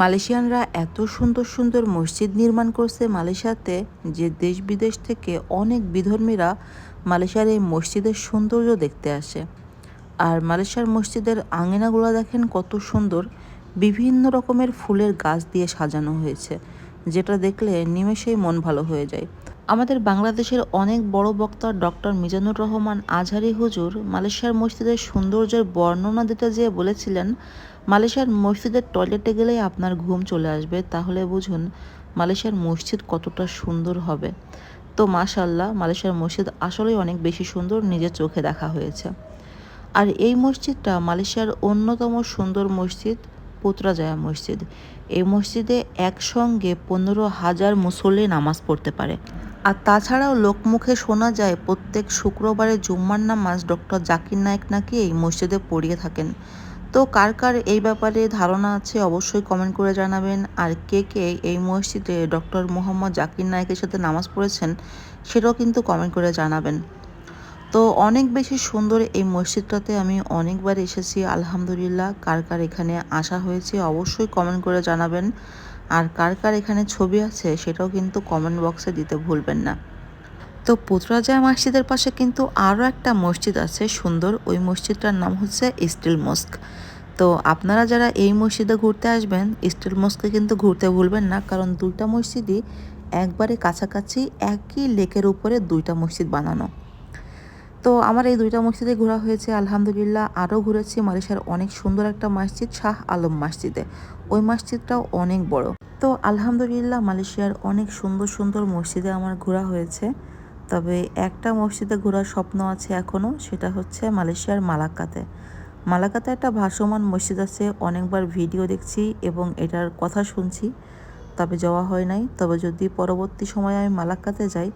মালয়েশিয়ানরা এত সুন্দর সুন্দর মসজিদ নির্মাণ করছে মালয়েশিয়াতে যে দেশ বিদেশ থেকে অনেক বিধর্মীরা মালয়েশিয়ার এই মসজিদের সৌন্দর্য দেখতে আসে। আর মালয়েশিয়ার মসজিদের আঙিনাগুলো দেখেন কত সুন্দর। বিভিন্ন রকমের ফুলের গাছ দিয়ে সাজানো হয়েছে, যেটা দেখলে নিমেষেই মন ভালো হয়ে যায়। আমাদের বাংলাদেশের অনেক বড় বক্তা ডক্টর মিজানুর রহমান আজহারি হুজুর মালয়েশিয়ার মসজিদের সৌন্দর্যের বর্ণনা দিতে যেয়ে বলেছিলেন মালয়েশিয়ার মসজিদের টয়লেটে গেলেই আপনার ঘুম চলে আসবে। তাহলে বুঝুন, মালয়েশিয়ার মসজিদ কতটা সুন্দর হবে। তো মাশাল্লাহ মালয়েশিয়ার মসজিদ আসলেই অনেক বেশি সুন্দর, নিজের চোখে দেখা হয়েছে। আর এই মসজিদটা মালয়েশিয়ার অন্যতম সুন্দর মসজিদ, পুত্রাজায়া মসজিদ। এই মসজিদে একসঙ্গে পনেরো হাজার মুসল্লি নামাজ পড়তে পারে। আর তাছাড়াও লোকমুখে শোনা যায়, প্রত্যেক শুক্রবারে জুম্মার নামাজ ডক্টর জাকির নায়েক নাকি এই মসজিদে পড়িয়ে থাকেন। তো কার কার এই ব্যাপারে ধারণা আছে অবশ্যই কমেন্ট করে জানাবেন। আর কে কে এই মসজিদে ডক্টর মোহাম্মদ জাকির নায়েকের সাথে নামাজ পড়েছেন সেটাও কিন্তু কমেন্ট করে জানাবেন। তো অনেক বেশি সুন্দর এই মসজিদটাতে আমি অনেকবার এসেছি, আলহামদুলিল্লাহ। কার কার এখানে আসা হয়েছে অবশ্যই কমেন্ট করে জানাবেন। আর কার কার এখানে ছবি আছে সেটাও কিন্তু কমেন্ট বক্সে দিতে ভুলবেন না। তো পুত্রাজয়া মসজিদের পাশে কিন্তু আরও একটা মসজিদ আছে সুন্দর। ওই মসজিদটার নাম হচ্ছে স্টিল মস্ক। তো আপনারা যারা এই মসজিদে ঘুরতে আসবেন, স্টিল মস্কে কিন্তু ঘুরতে ভুলবেন না, কারণ দুইটা মসজিদই একবারে কাছাকাছি একই লেকের উপরে দুইটা মসজিদ বানানো। তো আমার এই দুইটা মসজিদে ঘোরা হয়েছে, আলহামদুলিল্লাহ আরও ঘুরেছি। মালয়েশিয়ার অনেক সুন্দর একটা মসজিদ, শাহ আলম মসজিদে। ওই মসজিদটাও অনেক বড়। তো আলহামদুলিল্লাহ মালয়েশিয়ার অনেক সুন্দর সুন্দর মসজিদে আমার ঘোরা হয়েছে। তবে একটা মসজিদে ঘোরার স্বপ্ন আছে এখনও সেটা হচ্ছে মালয়েশিয়ার মালাক্কাতে। মালাক্কাতে একটা ভাসমান মসজিদ আছে, অনেকবার ভিডিও দেখছি এবং এটার কথা শুনছি, তবে যাওয়া হয় নাই। তবে যদি পরবর্তী সময়ে আমি মালাক্কাতে যাই,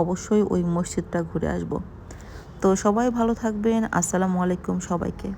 অবশ্যই ওই মসজিদটা ঘুরে আসব। তো সবাই ভালো থাকবেন, আসসালামু আলাইকুম সবাইকে।